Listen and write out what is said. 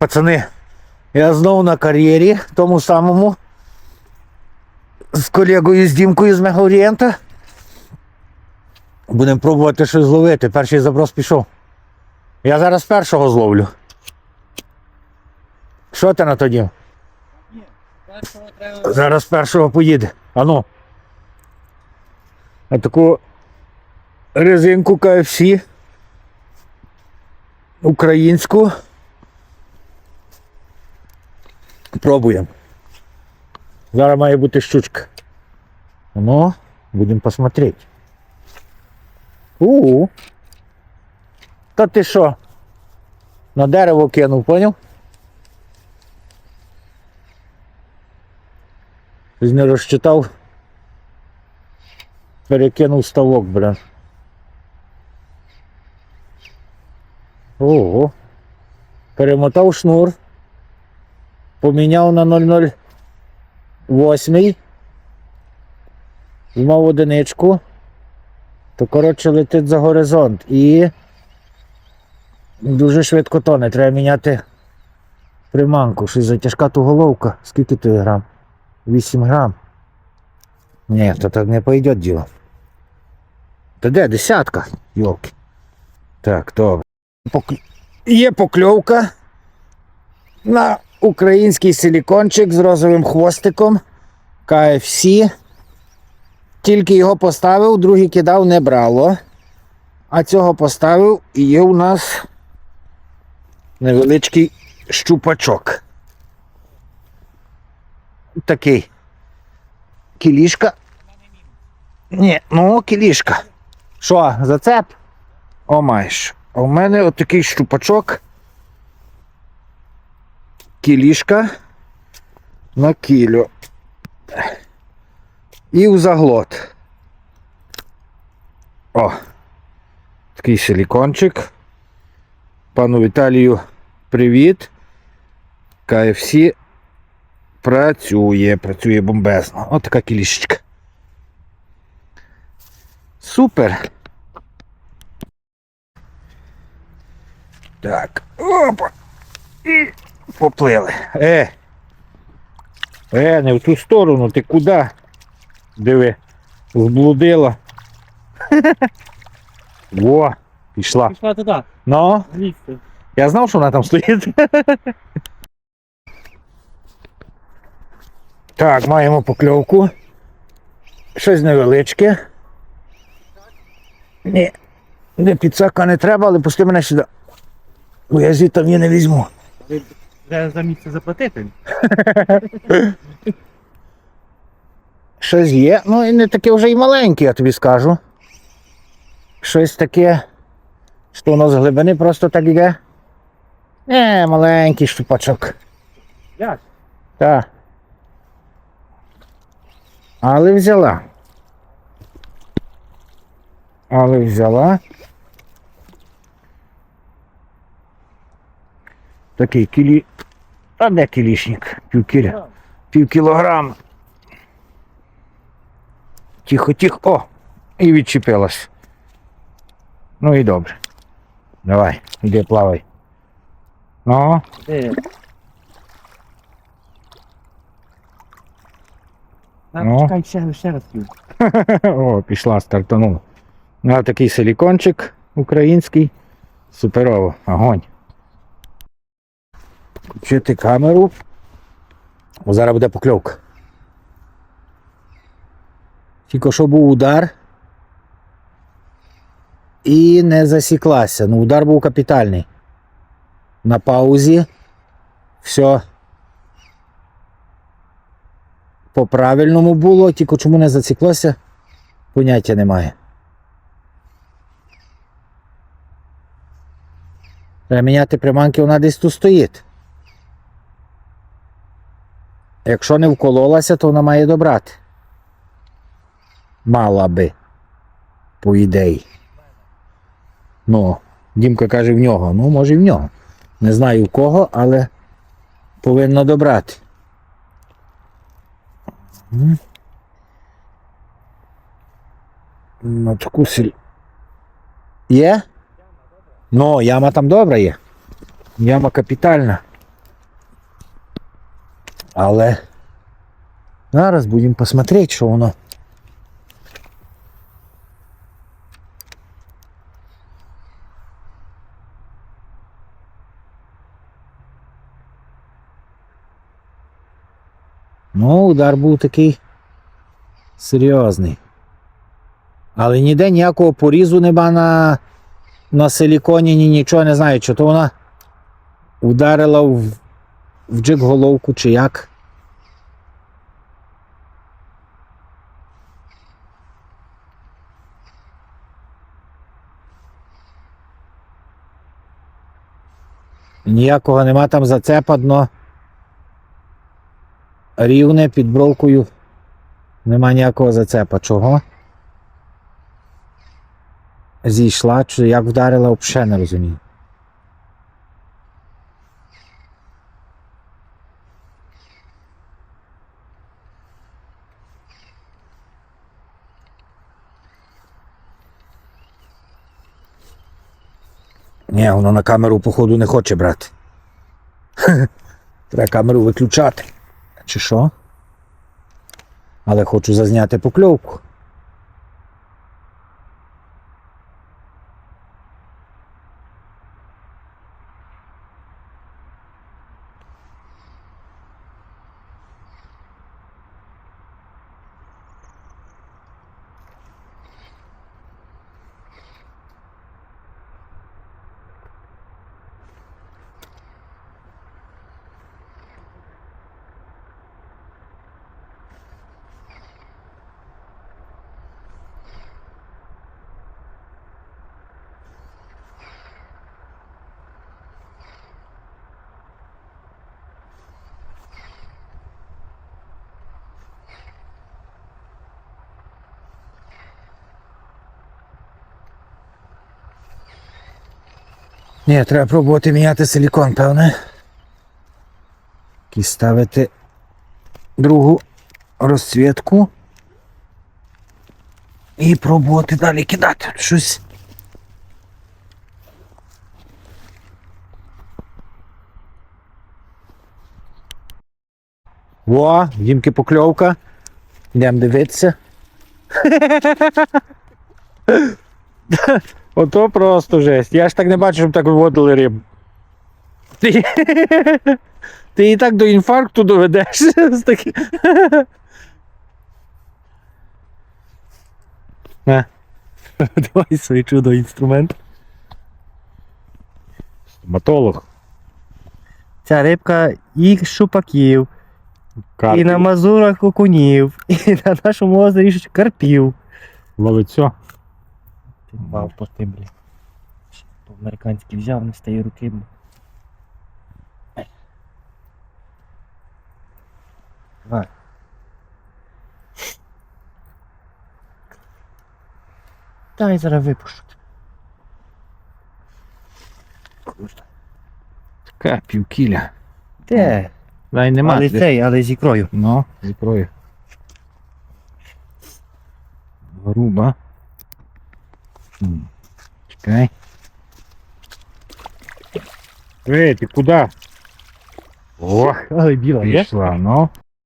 Пацани, я знову на кар'єрі, тому самому. З колегою з Дімкою з Мегаорієнта. Будемо пробувати щось зловити. Перший заброс пішов. Я зараз першого зловлю. Що ти на то Дім? Зараз першого поїде. Ану. А таку резинку KFC. Українську. Пробуємо. Зараз має бути щучка. Ну, будемо посмотреть. У. Та ти що? На дерево кинув, поняв? Щось не розчитав. Перекинув ставок, блин. Ого. Перемотав шнур. Поміняв на 008. Змав одиничку. То коротше летить за горизонт і дуже швидко тоне. Треба міняти приманку. Щось затяжка ту головка. Скільки ти грам? 8 грам. Ні, то так не пойде діло. Та де десятка? Йолки. Так, добре. Є покльовка на український силікончик з розовим хвостиком KFC. Тільки його поставив, другий кидав, не брало. А цього поставив і є у нас невеличкий щупачок. Такий. Кілішка. Ні, ну кілішка. Що, зацеп? О, маєш. А у мене отакий щупачок. Кілішка на кілю. І в заглот. О. Такий силікончик. Пану Віталію привіт. KFC працює, працює бомбезно. От така кілішечка. Супер. Так. Опа. І поплили. Е. Е, не в ту сторону, ти куди? Диви, зблудила. Во, пішла. Пішла туди, Ну, звідси. я знав, що вона там стоїть. Так, маємо покльовку. Щось невеличке. Ні, не підсака не треба, але пусти мене сюди. Бо я звідти її не візьму. Треба за місце заплатити. Щось є, ну і не таке вже і маленьке, я тобі скажу. Щось таке, що воно з глибини просто так іде. Не, маленький щупачок. Як? Так. Але взяла. Але взяла. Такий кілі. А де кілішник? Пів кіля. Пів кілограма. Тихо, тихо. О! І відчепилась. Ну і добре. Давай, іди плавай. Ну? Ну. О, пішла, стартанула. Ну, такий силікончик український. Суперово, огонь. Включити камеру. О, зараз буде покльовка. Тільки що був удар. І не засіклася. Ну, удар був капітальний. На паузі. Все. По правильному було, тільки чому не засіклося, поняття немає. Треба міняти приманки, вона десь тут стоїть. Якщо не вкололася, то вона має добрати. Мала би. По ідеї. Ну, Дімка каже в нього. Ну, може і в нього. Не знаю в кого, але повинна добрати. На таку сіль. Є? Ну, яма там добра є. Яма капітальна. Але зараз будемо посмотреть, що воно. Ну, удар був такий серйозний. Але ніде ніякого порізу нема на, на силіконі, ні нічого не знаю, чи то вона ударила в, в джик головку чи як. Ніякого нема там зацепа дно. Рівне під бровкою. Нема ніякого зацепа. Чого? Зійшла, чи як вдарила, взагалі не розумію. Ні, воно на камеру, походу, не хоче брати. Треба камеру виключати. Чи що? Але хочу зазняти покльовку. Ні, треба пробувати міняти силікон, певне. І ставити другу розцвітку. І пробувати далі кидати щось. О, в Дімки покльовка. Йдемо дивитися. Ото просто жесть. Я ж так не бачу, щоб так виводили рибу. Ти, ти і так до інфаркту доведеш. На. Давай свій чудо інструмент. Стоматолог. Ця рибка і шупаків, Карпів. і на мазурах окунів, і на нашому озері карпів. Ловить все. Ти мав по тим, блін. По-американськи взяв, не з тієї руки. блін. Давай. Дай зараз випущу. Така півкіля. Де? Дай нема. Але де. цей, але з ікрою. Ну, закрою. Груба. Чекай. Эй, ты куда? О, Ой, біла, є? пішла, ну.